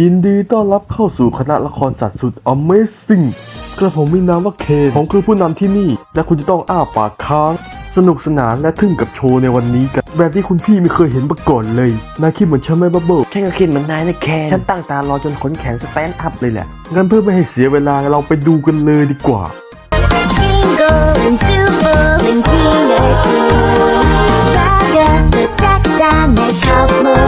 ยินดีต้อนรับเข้าสู่คณะละครสัตว์สุด Amazing กระผมมีนามว่าเคนผมคือผู้นำที่นี่ และคุณจะต้องอ้าปากค้าง สนุกสนานและทึ่งกับโชว์ในวันนี้กัน แบบที่คุณพี่ไม่เคยเห็นมาก่อนเลย นายคิดเหมือนฉันไหมบับเบิ้ลฉันก็คิดเหมือนนายนะแคนฉันตั้งตารอจนขนแขนสแตนด์อัพเลยแหละ งั้นเพื่อไม่ให้เสียเวลาเราไปดูกันเลยดีกว่า Jingle and silver and peanut Raga the jack down the Day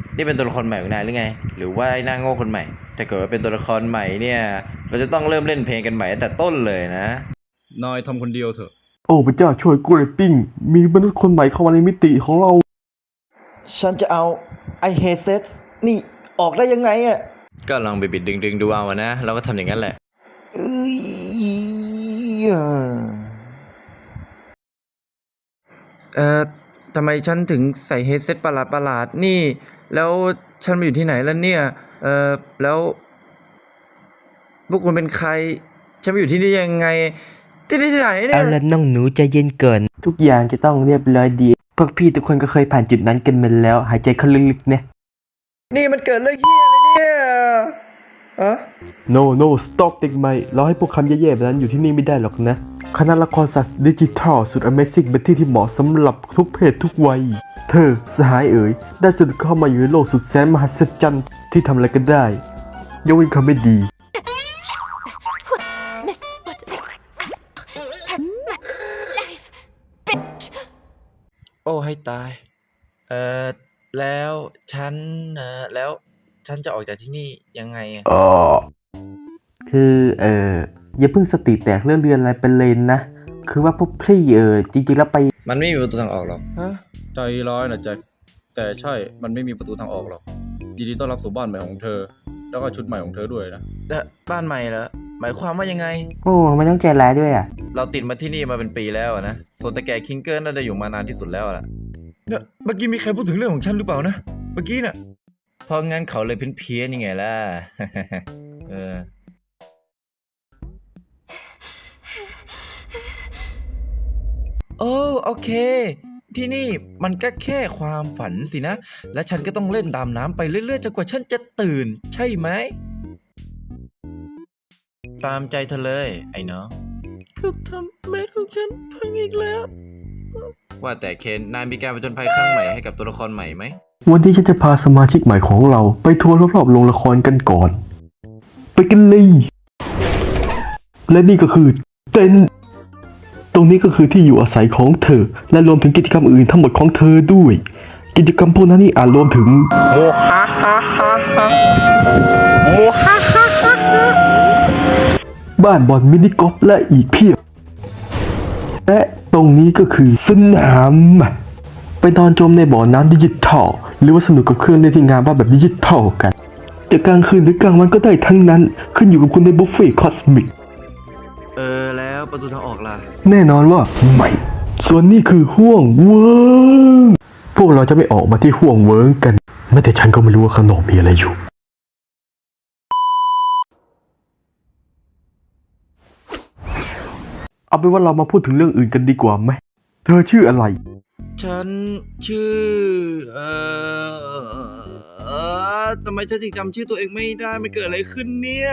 day after day we fly Past the moon and the sun and we don't know why เคนนี่เป็นตัวละครใหม่ของนายหรือไง หรือว่าไอ้หน้าโง่คนใหม่ ถ้าเกิดว่าเป็นตัวละครใหม่เนี่ย เราจะต้องเริ่มเล่นเพลงกันใหม่ตั้งแต่ต้นเลยนะ นายทำคนเดียวเถอะ โอ้พระเจ้าช่วยกล้วยปิ้ง มีมนุษย์คนใหม่เข้ามาในมิติของเรา ฉันจะเอาไอเฮเซสนี่ออกได้ยังไงอะก็ลองไปบิดดึงๆดูเอาอะนะ เราก็ทำอย่างนั้นแหละ เอ้ยเอ่อทำไมฉันถึงใส่เฮเซตประหลาดประหลาดๆนี่ แล้วฉันมาอยู่ที่ไหนแล้วเนี่ย เอ่อแล้ว พวกคุณเป็นใคร ฉันมาอยู่ที่นี่ยังไงที่นี่ที่ไหนเนี่เอาย ละน้องหนูใจเย็นเกิน ทุกอย่างจะต้องเรียบร้อยดี พวกพี่ทุกคนก็เคยผ่านจุดนั้นกันมาแล้ว หายใจเข้าลึกๆนะ นี่มันเกิดเรื่องเฮียอะไรเนี่ยฮะ no no stop เด็กใหม่เราให้พวกคำแย่ๆแบบนั้นอยู่ที่นี่ไม่ได้หรอกนะ คณะละครสัตว์ดิจิทัลสุด Amazing เป็นที่ที่เหมาะสำหรับทุกเพศทุกวัย เธอสหายเอ๋ยได้สะดุดเข้ามาอยู่ในโลกสุดแสนมหัศจรรย์ที่ทำอะไรก็ได้ยกเว้นคำไม่ดี Miss what life bitch โอ้ให้ตาย เอ่อแล้วฉันเอ่อแล้วฉันจะออกจากที่นี่ยังไงอะเออคือเอออย่าเพิ่งสติแตกเรื่องเรียนอะไรเป็นเลนนะ คือว่าพวกพี่เออจริงๆแล้วไป มันไม่มีประตูทางออกหรอกฮะใจร้ายนะแจ็คส์แต่ใช่มันไม่มีประตูทางออกหรอกยินดีต้อนรับสู่บ้านใหม่ของเธอ แล้วก็ชุดใหม่ของเธอด้วยนะแต่บ้านใหม่เหรอหมายความว่ายังไง โอ้ไม่ต้องใจร้ายด้วยอะ เราติดมาที่นี่มาเป็นปีแล้วอะนะส่วนตะแกคิงเกิลน่าจะอยู่มานานที่สุดแล้วอะล่ะเนี่ยเมื่อกี้มีใครพูดถึงเรื่องของฉันหรือเปล่านะ เมื่อกี้น่ะเพราะงั้นเขาเลยเพี้ยนๆยังไงล่ะ เออ โอ้โอเค ที่นี่มันก็แค่ความฝันสินะ และฉันก็ต้องเล่นตามน้ำไปเรื่อยๆจนกว่าฉันจะตื่น ใช่ไหม ตามใจเธอเลย ไอ้น้องก็ทำเม็ดของฉันพังอีกแล้ว ว่าแต่เคนนายมีการประจนภัยครั้งใหม่ให้กับตัวละครใหม่ไหม วันนี้ฉันจะพาสมาชิกใหม่ของเราไปทัวร์รอบๆโรงละครกันก่อน ไปกันเลย และนี่ก็คือเต็นท์ ตรงนี้ก็คือที่อยู่อาศัยของเธอ และรวมถึงกิจกรรมอื่นทั้งหมดของเธอด้วย กิจกรรมพวกนั้นนี่อาจรวมถึงบ้านบอลมินิกอล์ฟและอีกเพียบ และตรงนี้ก็คือสนามไปนอนจมในบ่อน้ำดิจิทัลหรือว่าสนุกกับเครื่องเล่นที่งานว่าแบบดิจิทัลกันจะกลางคืนหรือกลางวันก็ได้ทั้งนั้น ขึ้นอยู่กับคุณในบุฟเฟ่คอสมิก เออแล้ว ประตูทางออกล่ะ แน่นอนว่าไม่ ส่วนนี้คือห่วงเวิงพวกเราจะไม่ออกมาที่ห่วงเวิงกัน แม้แต่ฉันก็ไม่รู้ว่าข้างนอกมีอะไรอยู่ เอาเป็นว่าเรามาพูดถึงเรื่องอื่นกันดีกว่าไหม เธอชื่ออะไร ฉันชื่อ เอ่อเอ่อทำไมฉันถึงจำชื่อตัวเองไม่ได้ มันเกิดอะไรขึ้นเนี่ย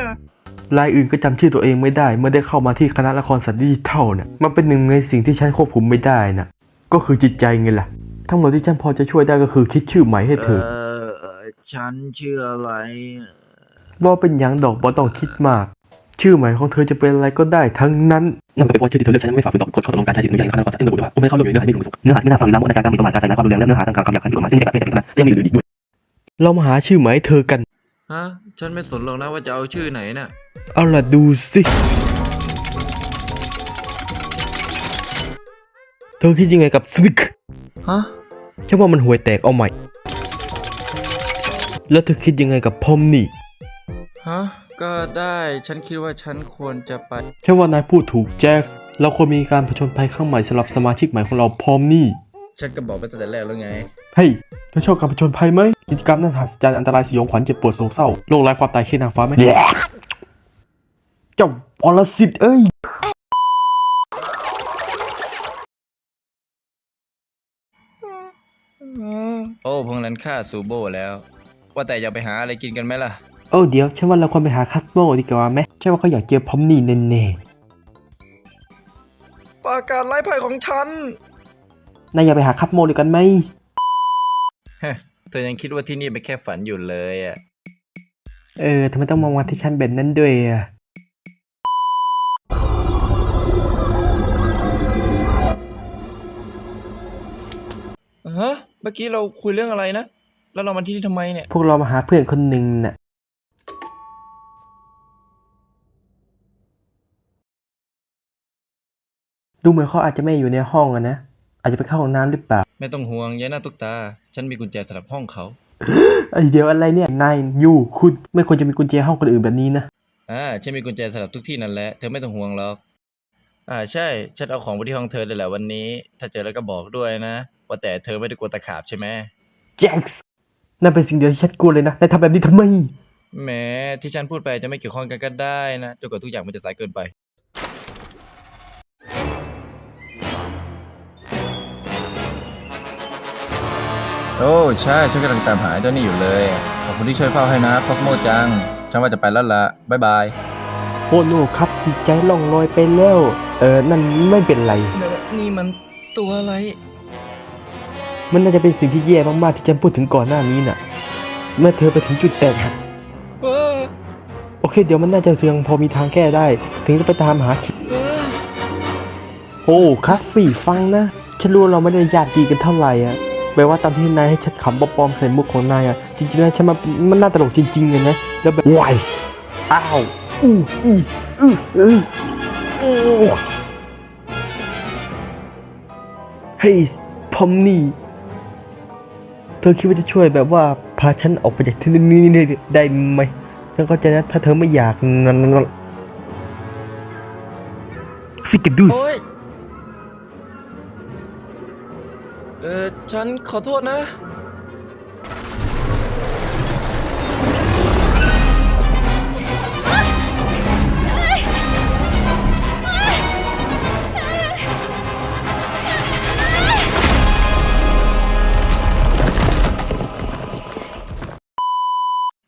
รายอื่นก็จำชื่อตัวเองไม่ได้ เมื่อได้เข้ามาที่คณะละครสัตว์ดิจิทัลเนี่ยมันเป็นหนึ่งในสิ่งที่ฉันควบคุมไม่ได้นะก็คือจิตใจไงล่ะ ทั้งหมดที่ฉันพอจะช่วยได้ก็คือคิดชื่อใหม่ให้เธอ เอ่อฉันชื่ออะไรว่าเป็นหยังดอกบอต้องคิดมาก ชื่อใหม่ของเธอจะเป็นอะไรก็ได้ทั้งนั้นนั่นหมายความว่าชื่อที่เธอเลือกฉันไม่ฝ่าฝืนต่อกฎข้อตกลงการใช้สิทธิอนุญาตในคณะกรรมการซึ่งระบุไว้ว่าผู้ไม่เข้าร่วมอยู่ในเนื้อหาที่ไม่ถูกเนื้อหาที่น่าฟังล้ำในการการมีประมาทการใส่ร้ายความรุนแรงและเนื้อหาทางการคำหยาบคายที่กฎหมายซึ่งไม่ได้เป็นการเป็นคณะยังมีอื่นอีกด้วยเรามาหาชื่อใหม่ให้เธอกัน ฮะ ฉันไม่สนหรอกนะว่าจะเอาชื่อไหนน่ะ เอาล่ะดูสิเธอคิดยังไงกับสวิกฮะ ฉันว่ามันห่วยแตกเอาใหม่ แล้วเธอคิดยังไงกับพอมนี่ ฮะ ก็ได้ ฉันคิดว่าฉันควรจะไปแค่ว่านายพูดถูกแจ็ค เราควรมีการผจญภัยครั้งใหม่สำหรับสมาชิกใหม่ของเราพร้อมนี่ ฉันก็บอกไปตั้งแต่แรกแล้วไง เฮ้ยเธอชอบการผจญภัยไหมกิจกรรมนั้นหัศจรรย์อันตรายสยองขวัญเจ็บปวดโศกเศร้าโลกไร้ความตายแค่นางฟ้าไหมเจ้าปรสิตเอ้ยโอ้พวกนั้นฆ่าซูโบแล้ว ว่าแต่อยากไปหาอะไรกินกันไหมล่ะ โอ้เดี๋ยวฉันว่าเราควรไปหาคัสโมดีกว่าไหมใช่ว่าเขาอยากเจอพร้อมนี่แน่ปราการไร้ภัยของฉันๆนายอยากไปหาคัสโมด้วยกันไหมฮะ เธอยังคิดว่าที่นี่เป็นแค่ฝันอยู่เลยอะ เออทำไมต้องมองมาที่ฉันแบบนั้นด้วยอะ ฮะ เมื่อกี้เราคุยเรื่องอะไรนะ แล้วเรามาที่นี่ทำไมเนี่ย พวกเรามาหาเพื่อนคนหนึ่งน่ะ ดูเหมือนเขาอาจจะไม่อยู่ในห้องอะนะ อาจจะไปเข้าห้องน้ำหรือเปล่า ไม่ต้องห่วงยายหน้าตุ๊กตา ฉันมีกุญแจสำหรับห้องเขาไอเดี๋ยวอะไรเนี่ย นายยูคุณไม่ควรจะมีกุญแจห้องคนอื่นแบบนี้นะ อ่า ฉันมีกุญแจสำหรับทุกที่นั่นแหละ เธอไม่ต้องห่วงหรอก อ่า ใช่ ฉันเอาของไปที่ห้องเธอเลยแหละวันนี้ ถ้าเจอแล้วก็บอกด้วยนะ ว่าแต่เธอไม่ได้กลัวตะขาบใช่ไหมแจ็คส์นั่นเป็นสิ่งเดียวที่ฉันกลัวเลยนะนายทำแบบนี้ทำไม แหมที่ฉันพูดไปจะไม่เกี่ยวข้องกันก็ได้นะ จนกว่าทุกอย่างมันจะสายเกินไป โอ้ใช่ฉันกำลังตามหาเจ้านี่อยู่เลย ขอบคุณที่ช่วยเฝ้าให้นะคอสโมจัง ฉันว่าจะไปแล้วละบ๊ายบาย โอ้โนครับสิใจล่องลอยไปแล้ว เออนั่นไม่เป็นไรนี่มันตัวอะไร มันน่าจะเป็นสิ่งที่แย่มากๆที่ฉันพูดถึงก่อนหน้านี้น่ะ เมื่อเธอไปถึงจุดแตกหักเออโอเค เดี๋ยวมันน่าจะยังพอมีทางแก้ได้ ถึงจะไปตามหาคิดเออโอ้คัสสี่ฟังนะ ฉันรู้ว่าเราไม่ได้ญาติดีกันเท่าไหร่อะ แปลว่าตอนที่นายให้ฉันขำปลอมๆใส่มุกของนายอะจริงๆแล้วฉันมันมันน่าตลกจริงๆเลยนะแล้วแบบวายอ้าวอู้อีอื้ออืออู้เฮ้ยพอมนี่ เธอคิดว่าจะช่วยแบบว่าพาฉันออกไปจากที่นี่ได้ไหมฉันเข้าใจนะถ้าเธอไม่อยากนั่นสิกดูส เออฉันขอโทษนะ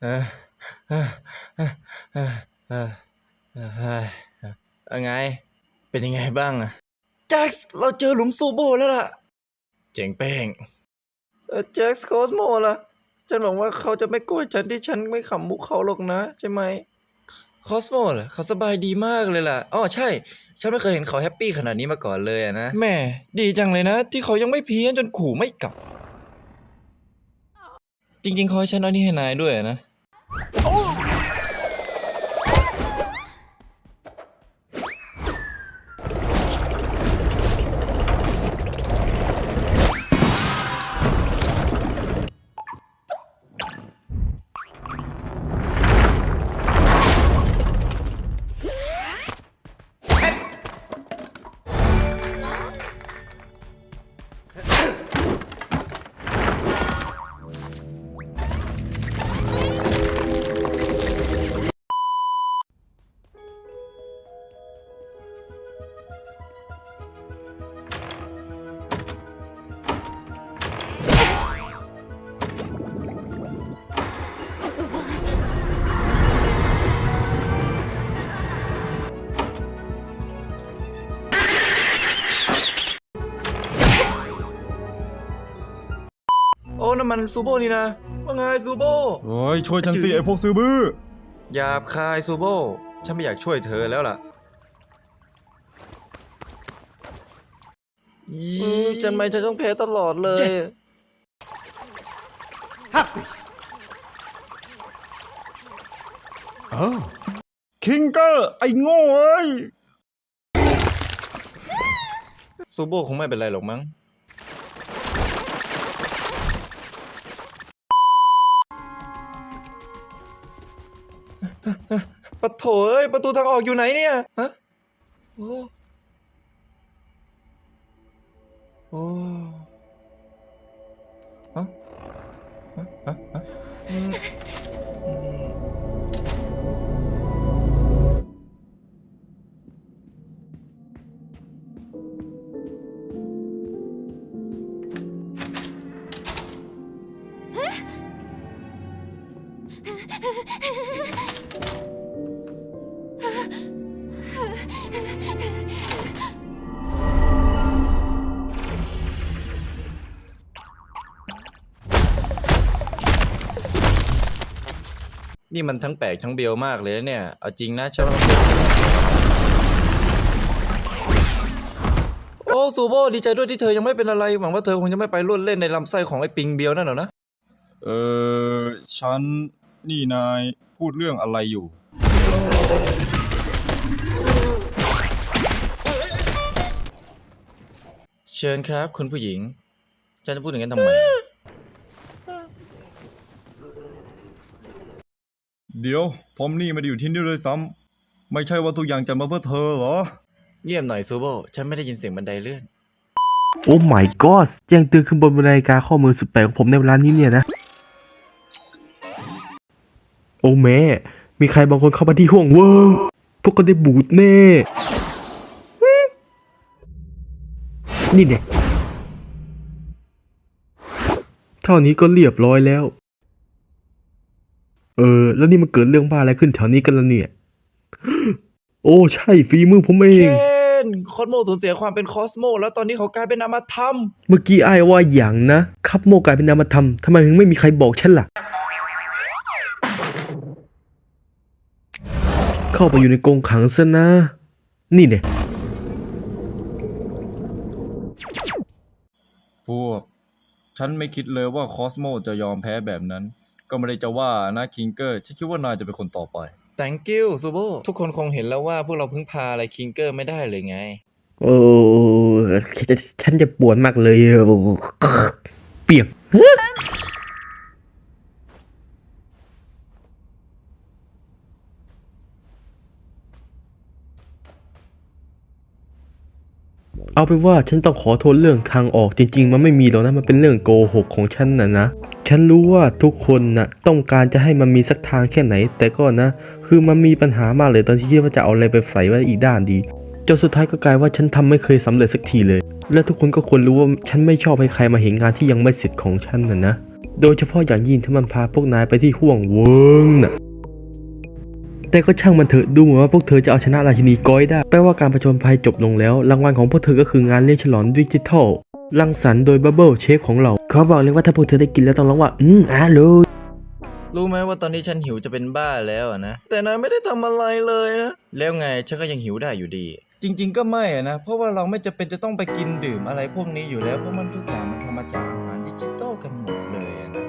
เออเออเออเออเออเออเออเอาไง เป็นยังไงบ้างอะแจ็คเราเจอหลุมซูโบแล้วล่ะ เจ๋งเป้งเออแจ็คส์โคสโมล่ะ ฉันหวังว่าเขาจะไม่โกรธฉันที่ฉันไม่ขำมุกเขาหรอกนะ ใช่ไหมคอสโมเหรอเขาสบายดีมากเลยล่ะอ๋อใช่ ฉันไม่เคยเห็นเขาแฮปปี้ขนาดนี้มาก่อนเลยอะนะแม่ดีจังเลยนะ ที่เขายังไม่เพี้ยนจนขู่ไม่กลับ จริงๆเขาให้ฉันเอานี่ให้นายด้วยนะโอ้นั่ มันซูโบนี่นะว่าไงซูโบโอ้ยช่วยฉันสิไอพวกซื้อบื้อหยาบคายซูโบฉันไม่อยากช่วยเธอแล้วล่ะฉันไม่ฉันต้องแพ้ตลอดเลยคิงเกอร์ไอ้โง่เอ้ยซูโบคงไม่เป็นไรหรอกมั้ง ปะโถเอ้ยประตูทางออกอยู่ไหนเนี่ยฮะโอ้โอ้ฮะฮะฮะ นี่มันทั้งแปลกทั้งเบียวมากเลยนะเนี่ย เอาจริงนะฉันว่ามันโอ้ซูโบดีใจด้วยที่เธอยังไม่เป็นอะไร หวังว่าเธอคงจะไม่ไปร่วนเล่นในลำไส้ของไอ้ปิงเบียวนั่นหรอนะ เออฉัน นี่นายพูดเรื่องอะไรอยู่ เชิญครับ คุณผู้หญิงฉันจะพูดอย่างนั้นทำไม เดี๋ยวทอมนี่ไม่ได้อยู่ที่นี่เลยซ้ำไม่ใช่ว่าทุกอย่างจะมาเพื่อเธอเหรอ เงียบหน่อยซูโบ ฉันไม่ได้ยินเสียงบันไดเลื่อน โอ้ my god แจ้งเตือนขึ้นบนนาฬิกาข้อมือสุดแปลกของผมในเวลานี้เนี่ยนะ โอ้แม่ มีใครบางคนเข้ามาที่ห้องเวิร์งพวกก็ได้บูดแน่ นี่เนี่ยเท่านี้ก็เรียบร้อยแล้ว เออ แล้วนี่มันเกิดเรื่องบ้าอะไรขึ้นแถวนี้กันละเนี่ย โอ้ใช่ฝีมือผมเอเคนงคอสโมสูญเสียความเป็นคอสโม แล้วตอนนี้เขากลายเป็นนามธรรม เมื่อกี้ไอ้ายว่าอย่างนะคับโมกลายเป็นนามธรรมทำไมถึงไม่มีใครบอกฉันล่ะ เข้าไปอยู่ในกรงขังซะนะ นี่เนี่ย พวก ฉันไม่คิดเลยว่าคอสโมจะยอมแพ้แบบนั้น ก็ไม่ได้จะว่านะคิงเกอร์ ฉันคิดว่านายจะเป็นคนต่อไป thank you ซูโบทุกคนคงเห็นแล้วว่าพวกเราพึ่งพาอะไรคิงเกอร์ไม่ได้เลยไง โอ้ฉันจะปวดมากเลย เปียก เอาเป็นว่าฉันต้องขอโทษเรื่องทางออกจริง ๆ มันไม่มีหรอกนะมันเป็นเรื่องโกหกของฉันนะนะ ฉันรู้ว่าทุกคนนะต้องการจะให้มันมีสักทางแค่ไหน แต่ก็นะ คือมันมีปัญหามากเลยตอนที่คิดว่าจะเอาอะไรไปใส่ไว้อีกด้านดีจนสุดท้ายก็กลายว่าฉันทำไม่เคยสำเร็จสักทีเลย และทุกคนก็ควรรู้ว่าฉันไม่ชอบให้ใครมาเห็นงานที่ยังไม่เสร็จของฉันนะนะ โดยเฉพาะอย่างยิ่งถ้ามันพาพวกนายไปที่ห่วงเวิงน่ะ แต่ก็ช่างมันเถอะดูเหมือนว่าพวกเธอจะเอาชนะราชินีก้อยได้ แปลว่าการประชนภัยจบลงแล้ว รางวัลของพวกเธอก็คืองานเลี้ยงฉลองดิจิทัลรังสรรค์โดยบับเบิลเชฟของเราเขาบอกเลยว่าถ้าพวกเธอได้กินแล้วต้องร้องว่า อืมอร่อยรู้ไหมว่าตอนนี้ฉันหิวจะเป็นบ้าแล้วอะนะ แต่นายไม่ได้ทำอะไรเลยนะ แล้วไงฉันก็ยังหิวได้อยู่ดี จริง ๆ ก็ไม่อะนะ เพราะว่าเราไม่จะเป็นจะต้องไปกินดื่มอะไรพวกนี้อยู่แล้ว เพราะมันทุกอย่างมันทำมาจากอาหารดิจิตอลกันหมดเลยอะนะ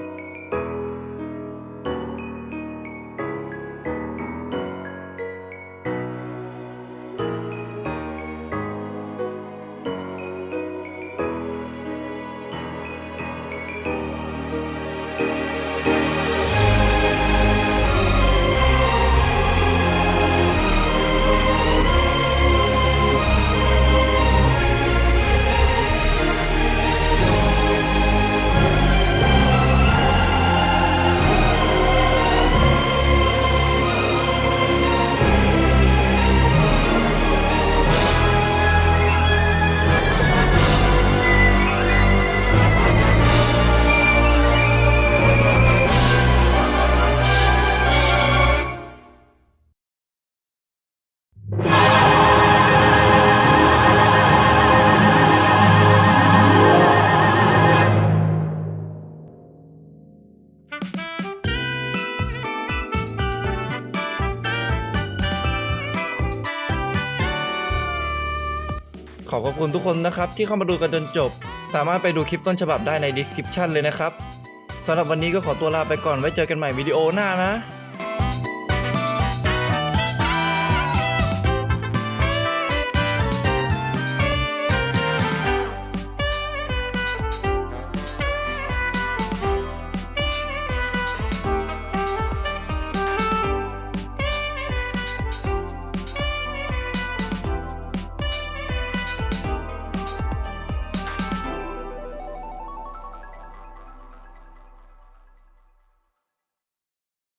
ขอบคุณทุกคนนะครับ ที่เข้ามาดูกันจนจบ สามารถไปดูคลิปต้นฉบับได้ใน description เลยนะครับสำหรับวันนี้ก็ขอตัวลาไปก่อนไว้เจอกันใหม่วิดีโอหน้านะ